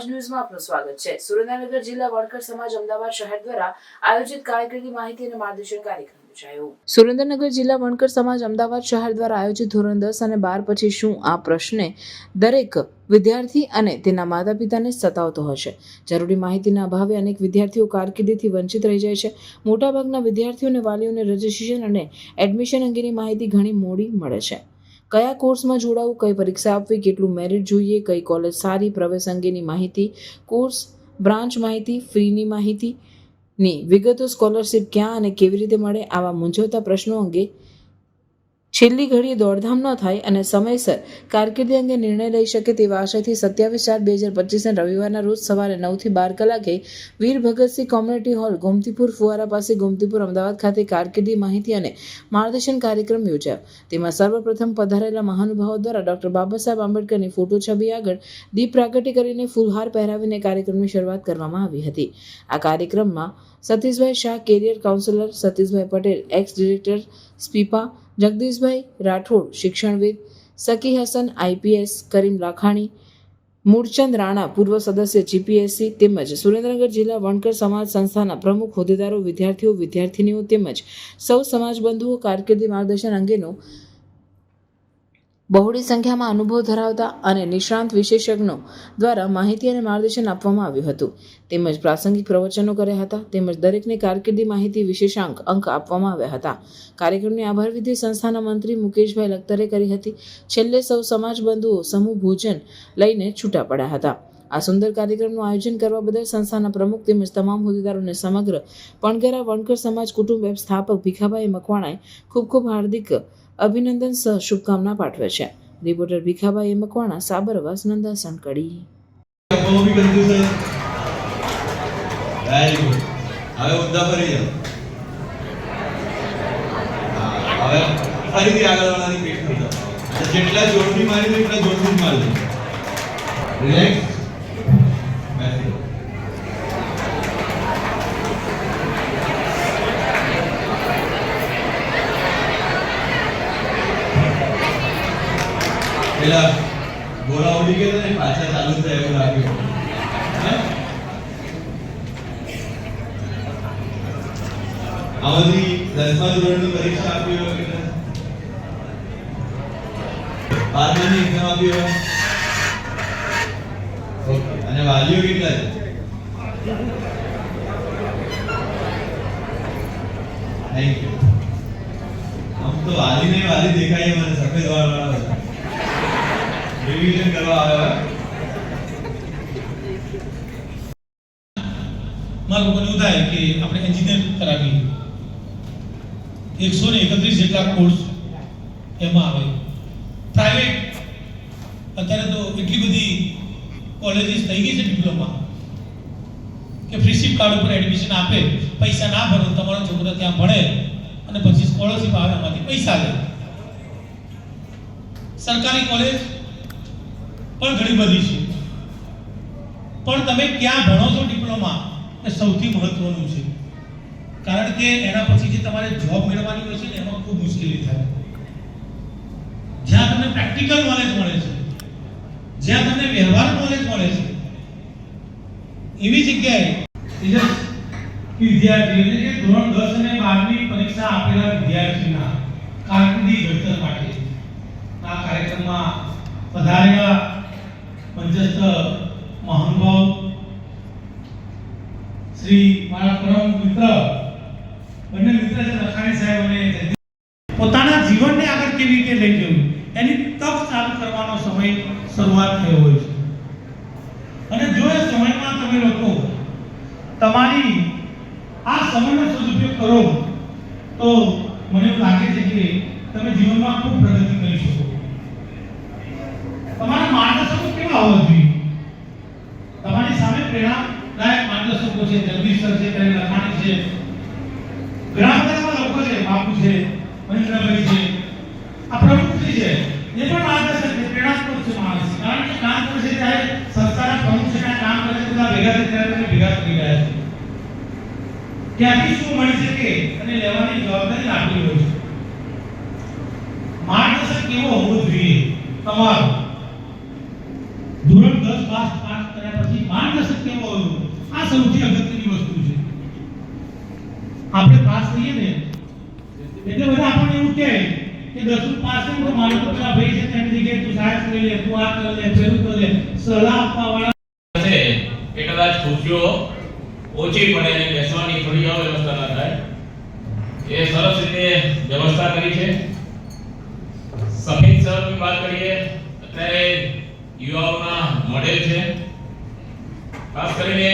સમાજ ન્યૂઝમાં આપનું સ્વાગત છે. સુરેન્દ્રનગર જિલ્લા વણકર સમાજ અમદાવાદ શહેર દ્વારા આયોજિત કારકિર્દી માહિતી અને માર્ગદર્શન કાર્યક્રમ સુરેન્દ્રનગર જિલ્લા વણકર સમાજ અમદાવાદ શહેર દ્વારા આયોજિત ધોરણ દસ અને બાર પછી શું આ પ્રશ્ને દરેક વિદ્યાર્થી અને તેના માતા પિતાને સતાવતો હશે જરૂરી માહિતીના અભાવે અનેક વિદ્યાર્થીઓ કારકિર્દીથી વંચિત રહી જાય છે. મોટાભાગના વિદ્યાર્થીઓને વાલીઓને રજિસ્ટ્રેશન અને એડમિશન અંગેની માહિતી ઘણી મોડી મળે છે. કયા કોર્સમાં જોડાવું, કઈ પરીક્ષા આપવી, કેટલું મેરિટ જોઈએ, કઈ કોલેજ સારી, પ્રવેશ અંગેની માહિતી કોર્સ બ્રાન્ચ માહિતી ફીની માહિતી, ની વિગતો સ્કોલરશિપ ક્યાં અને કેવી રીતે મળે, આવા મૂંઝવતા પ્રશ્નો અંગે છેલ્લી ઘડીએ દોડધામ ન થાય અને સમયસર કારકિર્દી અંગે નિર્ણય લઈ શકે તેવા આશયથી સત્યાવીસ ચાર બે હજાર પચીસના રવિવારના રોજ સવારે નવથી બાર કલાકે વીર ભગતસિંહ કોમ્યુનિટી હોલ, ગોમતીપુર ફુવારા પાસે ગોમતીપુર અમદાવાદ ખાતે કારકિર્દી માહિતી અને માર્ગદર્શન કાર્યક્રમ યોજાયો. તેમાં સર્વપ્રથમ પધારેલા મહાનુભાવો દ્વારા ડોક્ટર બાબાસાહેબ આંબેડકરની ફોટો છબી આગળ દીપ પ્રાગટ્ય કરીને ફૂલહાર પહેરાવીને કાર્યક્રમની શરૂઆત કરવામાં આવી હતી. આ કાર્યક્રમમાં Satishbhai Shah, career counsellor Satishbhai Patel ex director SPIPA Jagdishbhai Rathod, શિક્ષણવિદ Saki Hasan, IPS, Karim Lakhani, Mulchand Rana, પૂર્વ સદસ્ય, જીપીએસસી તેમજ સુરેન્દ્રનગર જિલ્લા વણકર સમાજ સંસ્થાના પ્રમુખ, હોદ્દેદારો, વિદ્યાર્થીઓ, વિદ્યાર્થિનીઓ તેમજ સૌ સમાજબંધુઓ કારકિર્દી માર્ગદર્શન અંગેનો બહોળી સંખ્યામાં અનુભવ ધરાવતા અને નિષ્ણાંત વિશેષજ્ઞો દ્વારા માહિતી અને માર્ગદર્શન આપવામાં આવ્યું હતું. તેમજ પ્રાસંગિક પ્રવચનો કર્યા હતા. તેમજ દરેકને કારકિર્દી માહિતી વિશેષાંક અંક આપવામાં આવ્યા હતા. કાર્યક્રમની આભાર વિધિ સંસ્થાના મંત્રી મુકેશભાઈ લખતરે કરી હતી. છેલ્લે સૌ સમાજ બંધુઓ સમૂહ ભોજન લઈને છૂટા પડ્યા હતા. આ સુંદર કાર્યક્રમનું આયોજન કરવા બદલ સંસ્થાના પ્રમુખ તેમજ તમામ હોદ્દેદારોને સમગ્ર પણગેરા વણકર સમાજ કુટુંબ સ્થાપક ભીખાભાઈ મકવાણાએ ખૂબ ખૂબ હાર્દિક અભિનંદન સહ શુભકામના પાઠવે છે. રિપોર્ટર ભીખાભાઈ મકવાણા, સાબરવાસ નંદાસણ કડી જેટલા જોરથી મારી એટલા જોરથી જ મારી રિલેક્સ પેલા ગોળા ઉડી ગયા ને, પાછા ચાલુ થાય એવું લાગ્યું. હે? આ બધી દસમા ધોરણની પરીક્ષા આપી હોય કે નહીં? બારમાની એક્ઝામ આપી હોય? અને વાલીઓ કેટલા છે? થેન્ક યુ આમ તો વાલી નહીં, વાલી દેખાય મને, સફેદ વાળ વાળા રિવિઝન કરવા આવ્યા. માં લોકોને એવું થાય કે આપણે એન્જિનિયર કરાવી. એકસો ને એકત્રીસ જેટલા કોર્સ એમાં આવે. પ્રાઇવેટ અત્યારે તો એટલી બધી કોલેજીસ થઈ ગઈ છે ડિપ્લોમા કે ફ્રીશીપ કાર્ડ ઉપર એડમિશન આપે, પૈસા ના ભરો, તમારો છોકરો ત્યાં ભણે અને પછી સ્કોલરશિપ આવે એમાંથી પૈસા લે. સરકારી કોલેજ પણ ઘણી બધી છે. પણ તમે ક્યાં ભણો છો ડિપ્લોમા એ સૌથી મહત્વનું છે. કારણ કે એના પછી જે તમારે જોબ મેળવવાની હોય છે ને, એમાં ખૂબ મુશ્કેલી થાય. જ્યાં તમને પ્રેક્ટિકલ નોલેજ મળે છે, જ્યાં તમને વ્યવહાર નોલેજ મળે છે, એવી જગ્યાએ તેજસ વિદ્યાર્થી એટલે કે ધોરણ દસ અને બારની પરીક્ષા આપેલા વિદ્યાર્થીના કારકિર્દી ઘડતર માટે આ કાર્યક્રમમાં પધારેલા મંચસ્થ મહાનુભાવ શ્રી મારા પરમ મિત્ર, બંને મિત્ર છે લખાણી સાહેબ અને પોતાના જીવનને આગળ કેવી રીતે લઈ જવું એની તક ચાલુ કરવાનો સમય શરૂઆત થયો હોય છે. અને જો એ સમયમાં તમે લોકો તમારી આ સમયનો સદુપયોગ કરો, તો મને લાગે છે કે તમે જીવનમાં ખૂબ પ્રગતિ કરી શકો. તમારા કેવા હોવા જોઈએ તમારી સામે પ્રેરણાદાયક માર્ગદર્શકો છે, જગદીશ છે ત્યારે લખાણી છે, ઘણા લોકો છે, બાપુ છે, મહેન્દ્રભાઈ છે, આ પ્રમુખજી છે, એ પણ માર્ગદર્શક છે પ્રેરણાત્મક છે માણસ. કારણ કે કામ કરે છે ત્યારે સંસ્થાના પ્રમુખ છે કામ કરે છે, બધા ભેગા થઈ ત્યારે તમે ભેગા થઈ ગયા છે. ત્યાંથી શું મળી શકે અને લેવાની જવાબદારી આપી હોય છે? માર્ગદર્શક કેવો હોવો જોઈએ? તમારો ધોરણ દસ પાસ પાસ કર્યા પછી માર્ગદર્શક કેવો આવ્યો આ સૌથી અગત્યની વસ્તુ છે. આપણે પાસ થઈએ ને, એટલે બધા આપણને એવું કહે કે દસમું પાસ થયું તો મારો તો પેલા ભાઈ છે તેની જગ્યાએ તું સાયન્સ લઈ લે, તું આ કરી લે પેલું કરી લે, સલાહ આપવા વાળા છે કે કદાચ ખુશીઓ ઓછી પડે ને બેસવાની થોડી અવ્યવસ્થા ના થાય. એ સરસ રીતે વ્યવસ્થા કરી છે. સફેદ સરની વાત કરીએ, અત્યારે યુવાઓના મોડેલ છે. ખાસ કરીને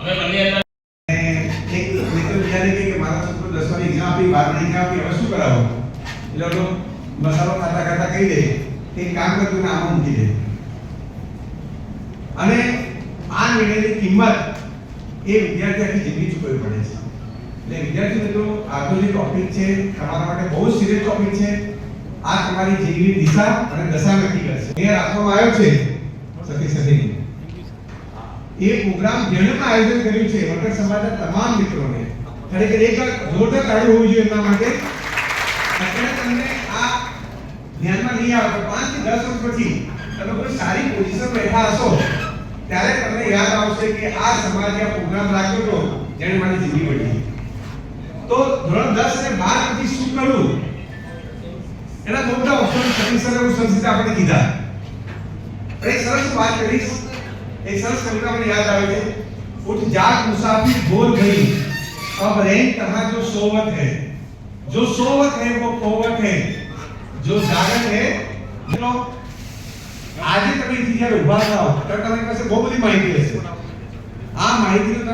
અમે બંને એક મિત્ર મારા છોકરો દસમાની એક્ઝામ આપી, બારમાની એક્ઝામ આપી, હવે મસાલો ખાતા ખાતા કહી દે, કે કામ કરતું ને આમાં મૂકી દે. અને આ નિર્ણયની કિંમત એ વિદ્યાર્થી આખી જિંદગી ચૂકવવી પડે છે. એટલે વિદ્યાર્થી મિત્રો આજનો જે છે, તમારા માટે બહુ સિરિયસ ટોપિક છે. આ તમારી જિંદગીની દિશા અને દશા નક્કી કરશે. એ રાખવામાં આવ્યો છે સતી સતી એ પ્રોગ્રામ પણ આયોજન કર્યું છે વગર સમાજના તમામ મિત્રોને. ખરેખર એક જોરદાર તાળી હોવી જોઈએ એમના માટે. અત્યારે તમને આ ધ્યાનમાં નહીં આવે પાંચથી દસ વર્ષ પછી તમે કોઈ સારી પોઝિશન બેઠા હશો, ત્યારે તમને યાદ આવશે કે આ સમાજે આ પ્રોગ્રામ રાખ્યો હતો, જેણે મારી જિંદગી બદલી. તો ધોરણ દસ અને બાર પછી શું કરવું? એના બહુ બધા ઓપ્શન સરે સંસ્થિત આપણે કીધા. એક સરસ વાત કરીશ. એક સરસ કવિતા મને યાદ આવે છે उठ जाग मुसाफिर बोल गई अब रैंक कहाँ जो सोवत है जो सोवत है वो कोवत है जो जागत है ચલો આજે તમે અહીંથી જ્યારે ઊભા થાઓ ત્યારે તમારી પાસે બહુ બધી માહિતી હશે આ માહિતીનો